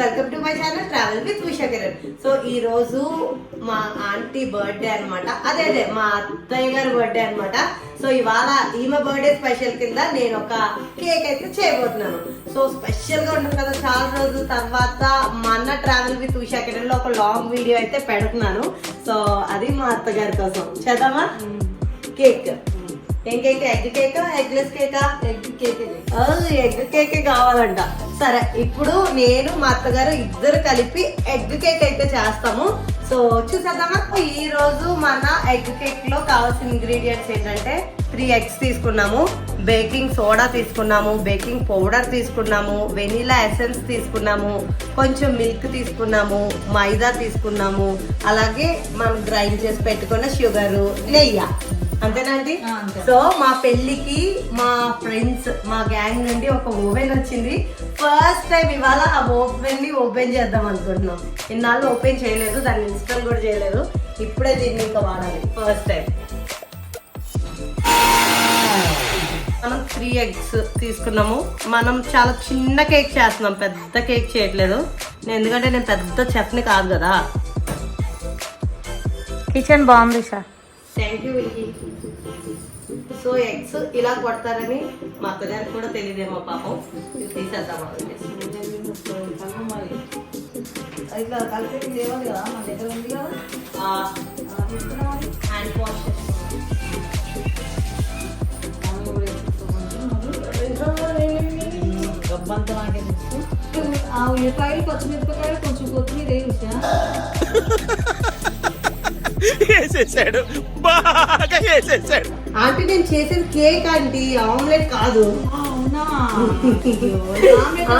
Welcome to my channel travel with Usha Kiran so ఈ రోజు మా ఆంటీ బర్త్డే అన్నమాట. అదే అదే మా అత్తయ్య గారి బర్త్డే అన్నమాట. సో ఇవాళ ఈమె బర్త్డే స్పెషల్ కింద నేను ఒక కేక్ అయితే చేయబోతున్నాను. సో స్పెషల్గా ఉంటుంది కదా చాలా రోజుల తర్వాత మా అన్న ట్రావెల్ విత్ ఉషా కిరణ్లో ఒక లాంగ్ వీడియో అయితే పెడుతున్నాను. సో అది మా అత్తగారి కోసం. చేద్దామా? కేక్ ఏం cake egg cake eggless కేకా? Egg cake. Egg cake కావాలంట. సరే ఇప్పుడు నేను మా అత్తగారు ఇద్దరు కలిపి ఎగ్ కేక్ అయితే చేస్తాము. సో చూసేద్దామా? ఈ రోజు మన ఎగ్ కేక్లో కావాల్సిన ఇంగ్రీడియంట్స్ ఏంటంటే త్రీ ఎగ్స్ తీసుకున్నాము బేకింగ్ సోడా తీసుకున్నాము బేకింగ్ పౌడర్ తీసుకున్నాము వెనీలా ఎసెన్స్ తీసుకున్నాము కొంచెం మిల్క్ తీసుకున్నాము మైదా తీసుకున్నాము అలాగే మనం గ్రైండ్ చేసి పెట్టుకున్న షుగరు నెయ్యి. అంతేనండి ఆ, అంతే. సో మా పెళ్ళికి మా ఫ్రెండ్స్ మా గ్యాంగ్ నుండి ఒక ఓవెన్ వచ్చింది. ఫస్ట్ టైం ఇవాళ ఆ ఓవెన్ని ఓపెన్ చేద్దాం అనుకుంటున్నాం. ఇన్నాళ్ళు ఓపెన్ చేయలేదు దాన్ని ఇన్స్టాల్ కూడా చేయలేదు. ఇప్పుడే దీన్ని ఇంకా వాడాలి ఫస్ట్ టైం మనం త్రీ ఎగ్స్ తీసుకున్నాము. మనం చాలా చిన్న కేక్ చేస్తున్నాం పెద్ద కేక్ చేయట్లేదు. నేను ఎందుకంటే నేను పెద్ద చెఫ్ని కాదు కదా. కిచెన్ బాగుంది sir thank you so eggs ఇలా కొడతారని మా అత్తగారికి కూడా తెలియదేమో పాపం. తీసేద్దాం ఇట్లా కలిపి లేవాలి కదా మన దగ్గర ఉంది కదా. హ్యాండ్ వాష్ గబ్బంత నాకే తెలుసు. ఆ ఉల్లిపాయలు పచ్చిమిరపకాయలు కొంచెం కొత్తిమీర వేయచ్చా? వేసేసాడు. బాగా వేసేసాడు. ఆంటీ నేను చేసిన కేక్ ఆంటీ ఆమ్లెట్ కాదు. అవునా? ఆ,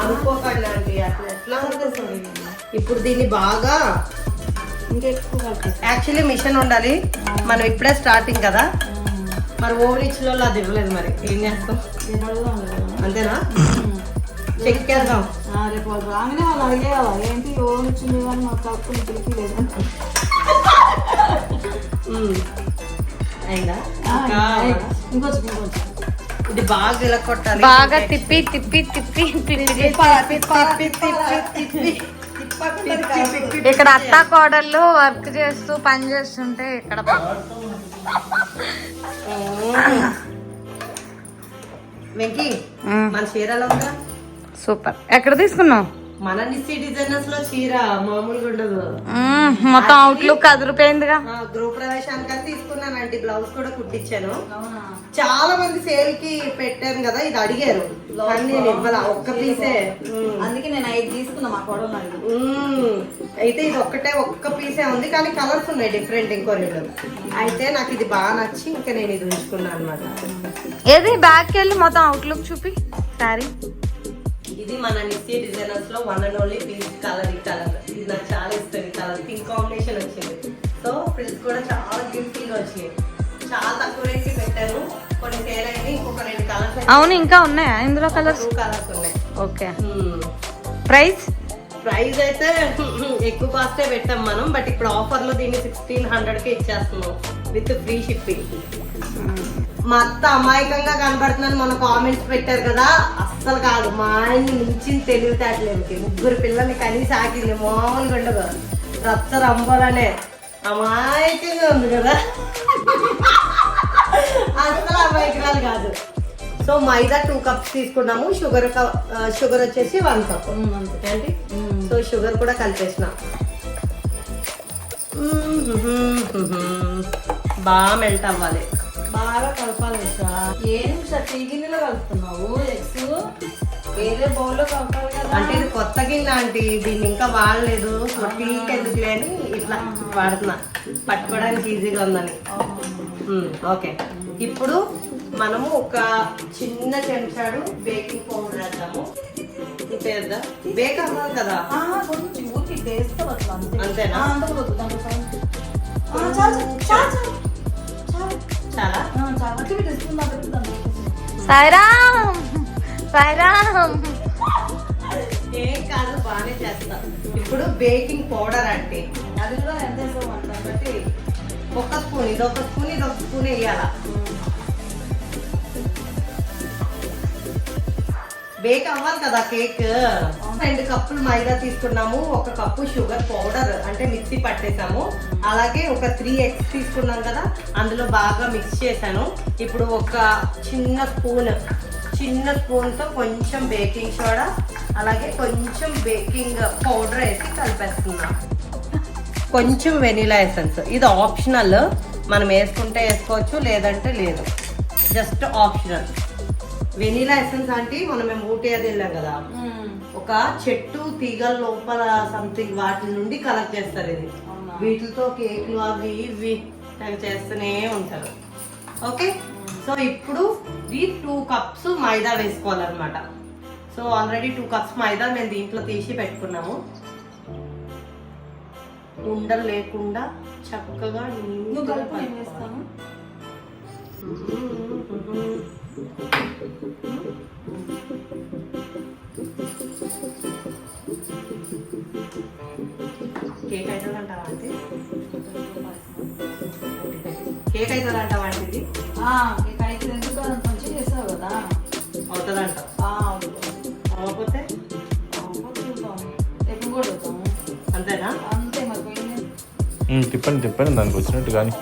అనుకోకండి ఆంటీ అట్లా ఎట్లా? ఇప్పుడు దీన్ని బాగా యాక్చువల్లీ మిషన్ ఉండాలి. మనం ఇప్పుడే స్టార్టింగ్ కదా. మరి ఓవెన్ ఇచ్చిన వాళ్ళు అది ఇవ్వలేదు మరి. ఏం చేస్తాం? అంతేనా? చెక్కేద్దాం రేపు వాళ్ళు రాగానే వాళ్ళు అడిగేవాళ్ళ ఏంటి ఓన్ వచ్చింది కానీ మాకు తక్కువ పిలిపిలేదు ఉమ్. అయిందా ఆ, ఇంకా ఇంకొంచెం ఇంకొంచెం ఇది బాగా ఇలా కొట్టాలి బాగా తిప్పి తిప్పి తిప్పి తిప్పి ఇక్కడ అత్త కోడళ్ళు వర్క్ చేస్తూ పని చేస్తుంటే ఇక్కడ వెంకీ మన చీర ఎలా ఉందా సూపర్ ఎక్కడ తీసుకున్నావు మన నిస్సి డిజైనర్స్లో చీర మామూలుగా ఉండదు. మొత్తం అవుట్లుక్ అదిరిపోయిందిగా. ఆ, గృహ ప్రవేశానికి అని తీసుకున్నానండి బ్లౌజ్ కూడా కుట్టించాను. చాలా మంది సేల్కి పెట్టాను కదా ఇది అడిగారు. కానీ నేను ఇవ్వాల ఒక్క పీసే. అందుకే నేను ఐదు తీసుకున్నా మా మ్మ్. అయితే ఇది ఒక్కటే ఒక్క పీసే ఉంది కానీ కలర్స్ ఉన్నాయి డిఫరెంట్ ఇంకో రెండు. అయితే నాకు ఇది బాగా నచ్చి ఇంకా నేను ఇది ఉంచుకున్నాను అనమాట ఏది? బ్యాగ్కి వెళ్ళి మొత్తం అవుట్లుక్ చూపి సారీ ఇది మన Nithya డిజైనర్స్లో one and only pink colour ఈ కలర్ ఇది నాకు చాలా ఇష్టం ఈ కలర్ పింక్ కాంబినేషన్ వచ్చింది. సో ఫ్రిల్స్ కూడా చాలా బ్యూటిఫుల్గా వచ్చినాయి. చాలా తక్కువ రేట్కి పెట్టాను కొన్ని సేల్ అయింది ఇంకొక రెండు కలర్స్ అవును ఇంకా ఉన్నాయా? ఇందులో కలర్స్ టూ కలర్స్ ఉన్నాయి. ఓకే. ప్రైస్ ప్రైస్ అయితే ఎక్కువ కాస్టే పెట్టాం మనం బట్ ఇప్పుడు ఆఫర్లో దీన్ని సిక్స్టీన్ హండ్రెడ్కి ఇచ్చేస్తున్నాం విత్ ఫ్రీ షిప్పింగ్ మా అత్త అమాయకంగా కనబడుతుందని మన కామెంట్స్ పెట్టారు కదా. అస్సలు కాదు. మా ఆయన్ని మించిన తెలివితేటలేదు ముగ్గురు పిల్లల్ని కనీసం ఆకింది మామూలుగా ఉండదు. రచ్చ రంబోలనే అమాయకంగా ఉంది కదా. అస్సలు అమాయకురాలు కాదు. సో మైదా టూ కప్స్ తీసుకున్నాము. షుగర్ షుగర్ వచ్చేసి వన్ కప్ ఏంటి సో షుగర్ కూడా కలిపేసిన. బాగా మెల్ట్ అవ్వాలి. బాగా కలపాలి ఉషా. ఏం సార్ టీ గిన్నెలో కలుపుతున్నావు? ఎగ్స్ వేరే బౌల్లో కలపాలి కదా. అంటే ఇది కొత్త గిన్నె ఆంటీ. దీన్ని ఇంకా వాడలేదు. టీకి ఎందుకులే అని ఇట్లా వాడుతున్నా. పట్టుకోవడానికి ఈజీగా ఉందని. ఓకే. ఇప్పుడు మనము ఒక చిన్న చెంచాడు బేకింగ్ పౌడర్ వేద్దాము. ఇంతేద్దా బేక్ అవ్వాలి కదా. కొంచెం ఊరికి అంతేనా? చాలు. సాయిరామ్! సాయిరామ్! ఏం కాదు బాగానే చేస్తా. ఇప్పుడు బేకింగ్ పౌడర్ అంటే అది కూడా ఎంత అంత బట్టి ఒక స్పూన్ ఇది ఒక స్పూన్ ఇది ఒక స్పూన్ వేయాల? బేక్ అవ్వాలి కదా కేక్. రెండు కప్పులు మైదా తీసుకున్నాము ఒక కప్పు షుగర్ పౌడర్ అంటే మిక్సీ పట్టేసాము. అలాగే ఒక త్రీ ఎగ్స్ తీసుకున్నాం కదా అందులో బాగా మిక్స్ చేశాను. ఇప్పుడు ఒక చిన్న స్పూన్ చిన్న స్పూన్తో కొంచెం బేకింగ్ సోడా అలాగే కొంచెం బేకింగ్ పౌడర్ వేసి కలిపేస్తున్నాం. కొంచెం వెనీలా ఎసెన్స్. ఇది ఆప్షనల్. మనం వేసుకుంటే వేసుకోవచ్చు లేదంటే లేదు. Just optional. వెనీలా ఎసెన్స్ అంటే మనం మేము ఊటీ అది వెళ్ళాం కదా. ఒక చెట్టు తీగల లోపల సంథింగ్ వాటి నుండి కలెక్ట్ చేస్తారు ఇది? వీటితో కేకులు అవి ఇవి చేస్తూనే ఉంటారు. ఓకే సో ఇప్పుడు ఈ టూ కప్స్ మైదా వేసుకోవాలన్నమాట. సో ఆల్రెడీ టూ కప్స్ మైదా మేము దీంట్లో తీసి పెట్టుకున్నాము. ఉండలు లేకుండా చక్కగా నువ్వు కేక్ అవుతుందంటావా అంటే కేక్ అవుతుందంటావా అంటే ఇది ఆ, ఇక అయితే ఎందుకు మంచిగా చేసావు కదా. అవుతుందంట. అవ్వకపోతే. ఎప్పుడు కూడా. అంతేనా? అంతే మరి తిప్పండి తిప్పండి. దానికి వచ్చినట్టు కానీ.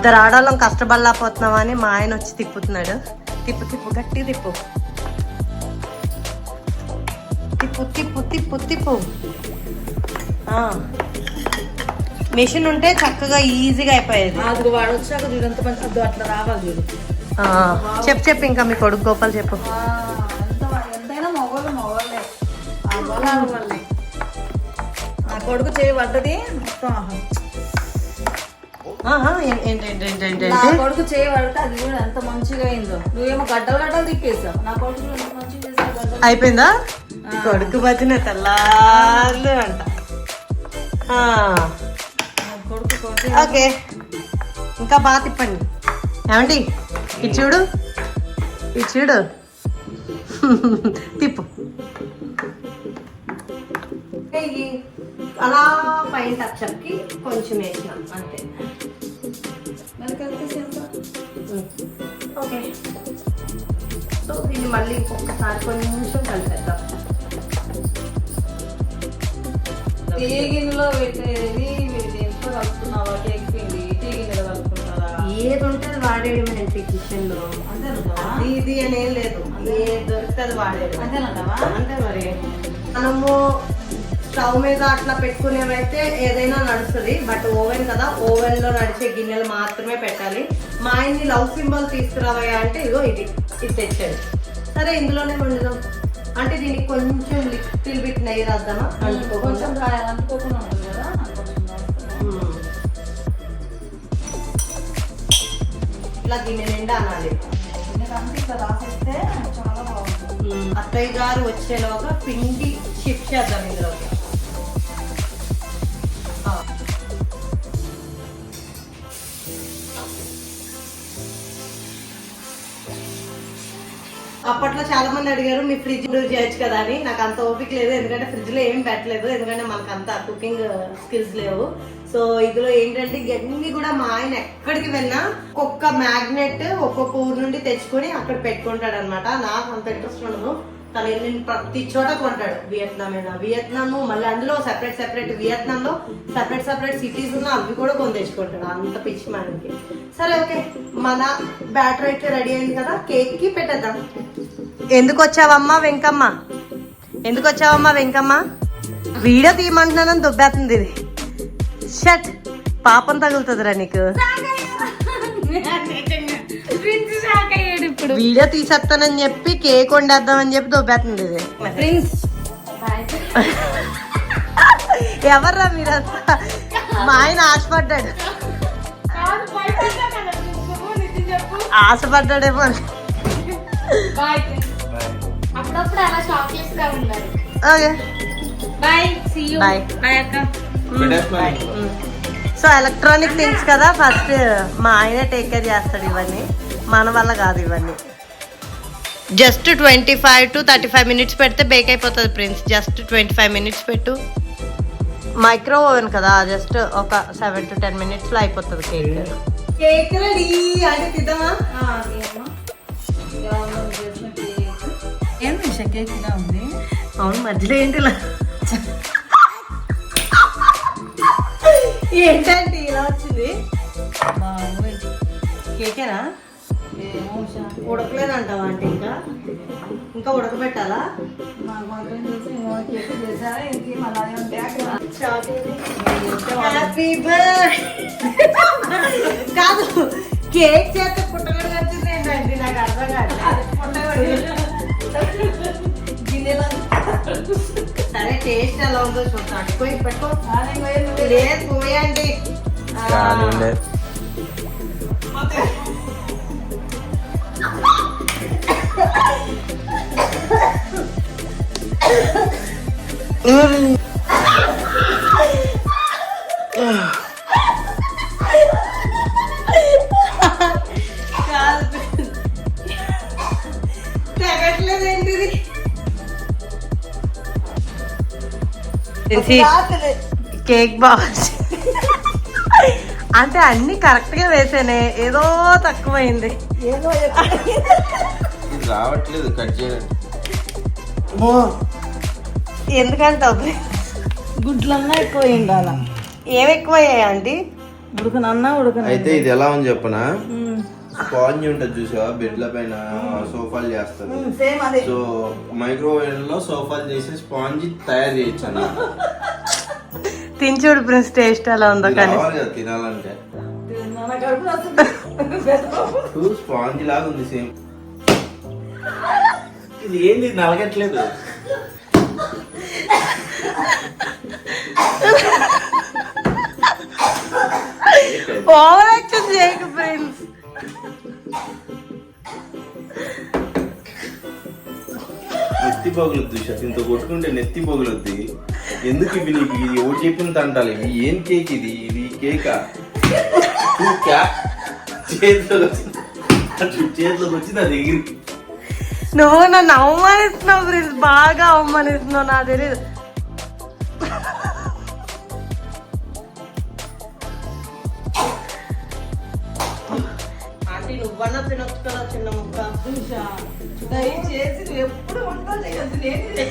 ఇద్దరు ఆడవాళ్ళం కష్టపడలేకపోతున్నామని మా ఆయన వచ్చి తిప్పుతున్నాడు. తిప్పు తిప్పు గట్టి తిప్పు. తిప్పు తిప్పు తిప్పు తిప్పు. మిషన్ ఉంటే చక్కగా ఈజీగా అయిపోయేది. అది వాడు వచ్చాక చూడు ఎంత మంచి అద్దు అట్లా రావాలి చూడు. చెప్పు చెప్పు ఇంకా మీ కొడుకు గోపాల్ చెప్పు. కొడుకు చేయి పడ్డది మొత్తం నా? కొడుకు చేయి పడితే అది కూడా ఎంత మంచిగా అయిందో. నువ్వేమో గడ్డలు గడ్డలు తిప్పేసావు. నా కొడుకు ఎంత మంచిగా చేసావు అయిపోయిందా. కొడుకు బతిన తెల్లార్లు అంట. కొడుకు ఓకే. ఇంకా బాగా తిప్పండి. ఏమండి? ఇది చూడు. ఇది చూడు. తిప్పు. అలా పైన టచ్అప్కి కొంచెం వేసిన అంతే. ఓకే. సో దీన్ని మళ్ళీ ఇంకొకసారి కొంచెం కలిపేద్దాం. టీ గిన్నెలో పెట్టేది మీరు దేంట్లో కలుపుతున్నావా? కేక్ పిండి టీ గిన్నెలో కలుపుకుంటారా ఏది ఉంటే అది వాడేయడం ఏంటి కిచెన్లో అంతేనంటావా? ఇది అనేం లేదు. ఏది దొరికితే అది వాడేయడం అంతేనంటావా? అంతే మరి. మనము స్టవ్ మీద అట్లా పెట్టుకునేవైతే ఏదైనా నడుస్తుంది. బట్ ఓవెన్ కదా ఓవెన్లో నడిచే గిన్నెలు మాత్రమే పెట్టాలి. మా ఆయన్ని లవ్ సింబల్ తీసుకురావయ్యా అంటే ఇగో ఇది ఇది తెచ్చాడు. సరే ఇందులోనే వండుదాం. అంటే దీనికి కొంచెం లిటిల్ బిట్ నెయ్యి రాద్దామా? కొంచెం అనుకోకుండా కదా. ఇలా గిన్నె నిండా అనాలి. ఇట్లా. అత్తయ్య గారు వచ్చేలోగా పిండి షిఫ్ట్ చేద్దాం ఇందులోకి. అప్పట్లో చాలా మంది అడిగారు మీ ఫ్రిడ్జ్ యూజ్ చేయొచ్చు కదా అని. నాకు అంత ఓపిక లేదు ఎందుకంటే ఫ్రిడ్జ్లో ఏం పెట్టలేదు ఎందుకంటే మనకు అంత కుకింగ్ స్కిల్స్ uh, లేవు. సో ఇందులో ఏంటంటే ఇవన్నీ కూడా మా ఆయన ఎక్కడికి వెళ్ళినా ఒక్కొక్క మ్యాగ్నెట్ ఒక్కొక్క ఊరు నుండి తెచ్చుకొని అక్కడ పెట్టుకుంటాడు అనమాట నాకు అంత ఇంట్రెస్ట్ ఉండదు. తను వెళ్ళిన ప్రతి చోట కొంటాడు. వియత్నాం అయినా వియత్నాము మళ్ళీ అందులో సెపరేట్ సెపరేట్ వియత్నాం లో సెపరేట్ సెపరేట్ సిటీస్ ఉన్నా అవి కూడా కొని తెచ్చుకుంటాడు. అంత పిచ్చి మనకి. సరే ఓకే. మన బ్యాటర్ అయితే రెడీ అయింది కదా? కేక్కి పెట్టేద్దాం. ఎందుకు వచ్చావమ్మా వెంకమ్మ? ఎందుకు వచ్చావమ్మా వెంకమ్మ? వీడియో తీయమంటున్నానని దుబ్బేస్తుంది ఇది. షట్! పాపం తగులుతుందిరా నీకు. ఇప్పుడు వీడియో తీసేస్తానని చెప్పి కేక్ వండేద్దామని చెప్పి దుబ్బేస్తుంది ఇది. ప్రిన్స్. ఎవర్రా మీరంతా మా ఆయన ఆశపడ్డాడు. ఆశపడ్డాడేమో బాయ్. అప్పుడప్పుడు అలా చాక్లెట్స్గా ఉండాలి. Okay. Bye see you bye. Bye అక్క. సో ఎలక్ట్రానిక్ థింగ్స్ కదా ఫస్ట్ మా ఆయన టేక్ కేర్ చేస్తాడు ఇవన్నీ. మన వల్ల కాదు ఇవన్నీ. Just twenty five to thirty five minutes పెడితే బేక్ అయిపోతుంది Prince just twenty five minutes పెట్టు. మైక్రో ఓవెన్ కదా జస్ట్ ఒక సెవెన్ టు టెన్ మినిట్స్లో అయిపోతుంది కేక్ కేక్ రెడీ తిద్దామా ఉందో కేక్ ఇలా అవును మధ్యలో ఏంటి ఇలా? ఏంటంటే ఇలా వచ్చింది? కేకేనా ఏమో ఉషా ఉడకలేదంటావా అంటే ఇంకా? ఇంకా ఉడకబెట్టాలా? హ్యాపీ బర్త్ కాదు కేక్ చేస్తే పుట్టగడ వచ్చింది ఏంటండి నాకు అర్థం కాదు. గిన్నెలో సరే టేస్ట్ ఎలా ఉందో చూద్దాం. పోయి పెట్టుకో. లేదు పోయండి కేక్ బాక్స్. అంటే అన్ని కరెక్ట్గా వేసానే ఏదో తక్కువైంది. ఏదో రావట్లేదు కట్ చేయడం ఎందుకంటే గుడ్లన్నా ఎక్కువ ఉండాల? ఏం ఎక్కువయ్యాయి ఆంటీ? ఉడకనన్నా ఉడకన అయితే ఇది ఎలా ఉంది చెప్పనా? స్పాంజ్ ఉంటుంది చూసావా? బెడ్ల పైన సోఫాలు చేస్తారు. సో మైక్రోవేవ్లో సోఫాలు చేసి స్పాంజ్ తయారు చేయొచ్చు అని తినచూడు ప్రిన్స్ టేస్ట్ ఎలా ఉందో కానీ. తినాలంటే. స్పాంజ్ లాగా ఉంది సేమ్. ఇది ఏంది? నలగట్లేదు. ఓవర్ యాక్షన్ చేయకు ప్రిన్స్ నెత్తి పగులుద్ది ఇంత కొట్టుకుంటే నెత్తి పగులుద్ది. ఎందుకు ఇవి నీకు? ఇది ఎవరు చెప్పిన తంటాలి? ఇవి ఏం కేక్ ఇది? ఇది కేకా? చేతిలోకి వచ్చింది. చేతిలోకి వచ్చింది అది ఎగిరి నువ్వు నన్ను అవమానిస్తున్నావు ప్రిన్స్ బాగా అవమానిస్తున్నావు నాకు తెలియదు ఆంటీ నువ్వన్నా చిన్న ముక్క దయచేసి ఎప్పుడు చేయొద్దు నేను నీ.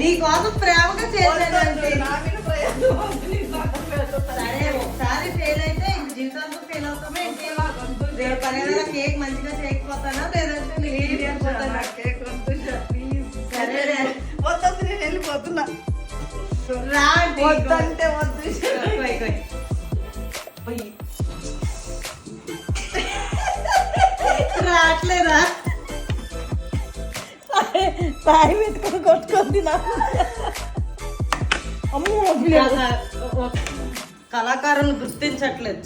నీ కోసం ప్రేమగా నా నీ. సరే ఒకసారి ఫెయిల్ అయితే ఇంక జీవితాంతం ఫెయిల్ అవుతామే? రేపు పని కేక్ మంచిగా చేయకపోతానా లేదంటే? నాకు కేక్ వద్దు. సరే రే. వద్దొద్దు, నేను వెళ్ళిపోతున్నా రా. వద్దంటే వద్దు. రావట్లేదా తాయి పెట్టుకొని కొట్టుకుంది నాకు అమ్మో కళాకారులు గుర్తించట్లేదు.